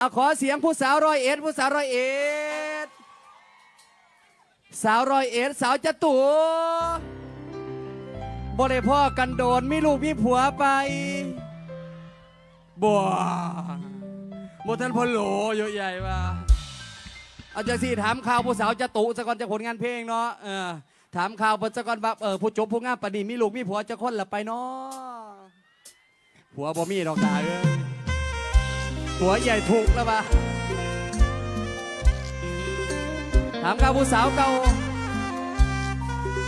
อะขอเสียงผู้สาวร้อยเอ็ดผู้สาวร้อยเอ็ดสาวร้อยเอ็ดสาวจะตัวบ่ได้พ่อกันโดนมีลูกมีผัวไปบัวบ่ทันพโหลเยอะใหญ่ว่าเอาจากสี่ถามข่าวผู้สาวจะตุสะกอนจะผลงานเพลงเนาะเออถามข่าวเพิ่นสะกอนว่าเออผู้จบผู้งามปนีมีลูกมีผัวจะคนละไปเนาะผัวบ่มีดอกตาเอ้ย หัวใหญ่ถูกแล้วปะถามกับผู้สาวเก่า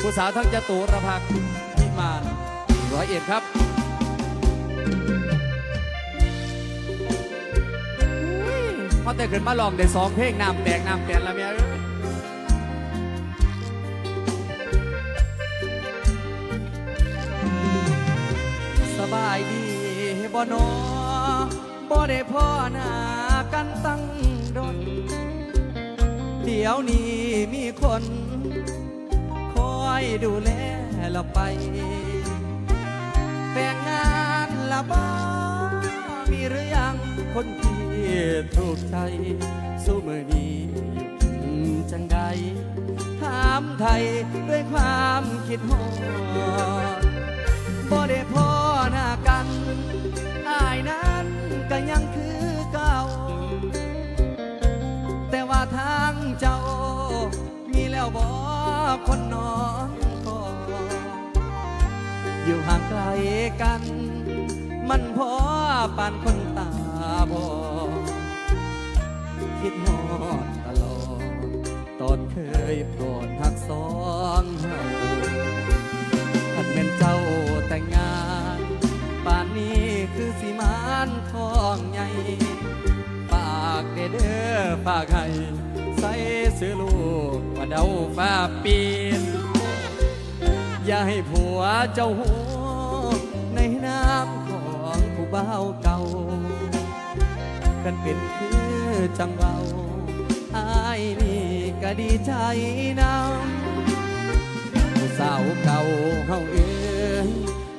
ผู้สาวทั้งจตุรพักพิมานร้อยเอ็ดครับอุ้ยพอแต่ขึ้นมาลองได้สองเพลงน้ำแดงน้ำแดงแล้วเมียเอ้ยสบายดีบ่นอ บ่ได้พ่อหน้ากันตั้งดนเดี๋ยวนี้มีคน คอยดูแลเราไป แต่งงานละบ้ามีหรือยังคนที่ถูกใจสู้มือนี้อยู่จังใดถามไทยด้วยความคิดฮอด คนนอนก็อยู่ห่างไกลกัน มันพอปานคนตาบอดคิดฮอดตลอด ตอนเคยโปรดหักสองเฮาท่านเป็นเจ้าแต่งงานป่านนี้คือสีมานทองใหญ่ ฝากเด้อเด้อฝากให้ ใส่ซื้อลูกว่าเดาฟ้าปีน อย่าให้ผัวเจ้าหูในน้ำของผู้บ่าวเก่า กันเป็นคือจังเบาอายนี่ก็ดีใจนำผู้สาวเก่าเฮาเอ้ย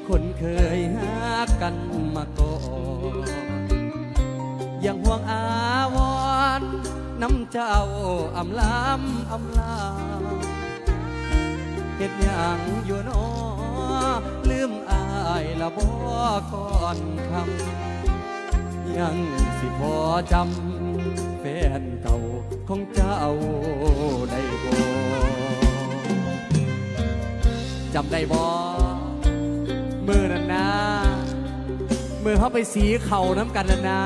คนเคยหากันมาก่อนยังห่วงอา น้ำเจ้าอำลำอำลาเฮ็ดยังอยู่นอลืมอายละบ่ก่อนคำยังสิพอจำแฟนเก่าของเจ้าได้บ่จำได้บ่มือนั่นนะมือเขาไปสีเข่าน้ำกันแล้วนะ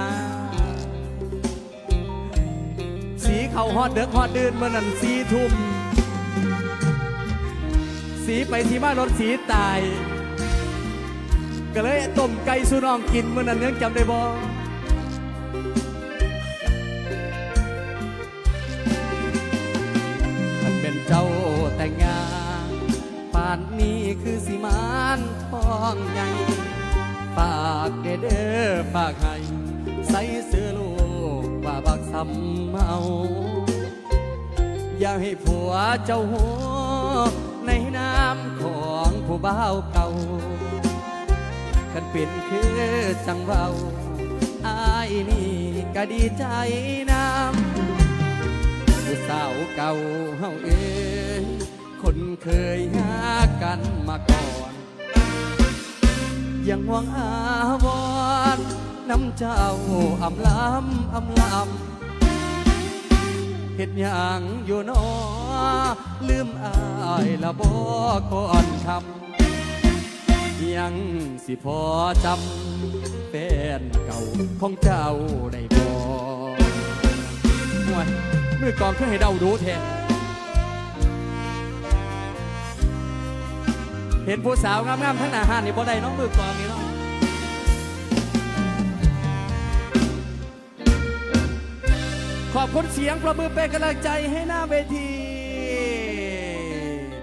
เขาฮอดเด็กฮอดเดือนเมื่อนั้นสีทุ่ม สีไปที่บ้านรถสีตาย ก็เลยต้มไก่สุน้องกินเมื่อนั้นยังจำได้บ่มันเป็นเจ้าแต่งงานป่านนี้คือสีมานทองใหญ่ฝากเด้อเด้อฝากให้ใส่เสื้อลูกว่าบักสำเมา อย่าให้ผัวเจ้าหัว ในน้ำของผู้บ่าวเก่า กันเป็นคือจังเบาอายนี่ก็ดีใจน้ำผู้สาวเก่าเฮาเองคนเคยหากันมาก่อน ยังห่วงอาวรณ์น้ำเจ้าอำลำอำลำ เห็ดหยังอยู่นอลืมอายละบอกก่อนคำยังสิพอจำแฟนเก่าของเจ้าได้บอกห่วยมือก่องเคยให้เดารู้แท้เห็นผู้สาวงามๆทั้งหน้าห้านนี่บ่ได้น้องมือก่องนี่เนาะ ขอบคุณเสียงประมือเป็นกำลังใจให้หน้าเวที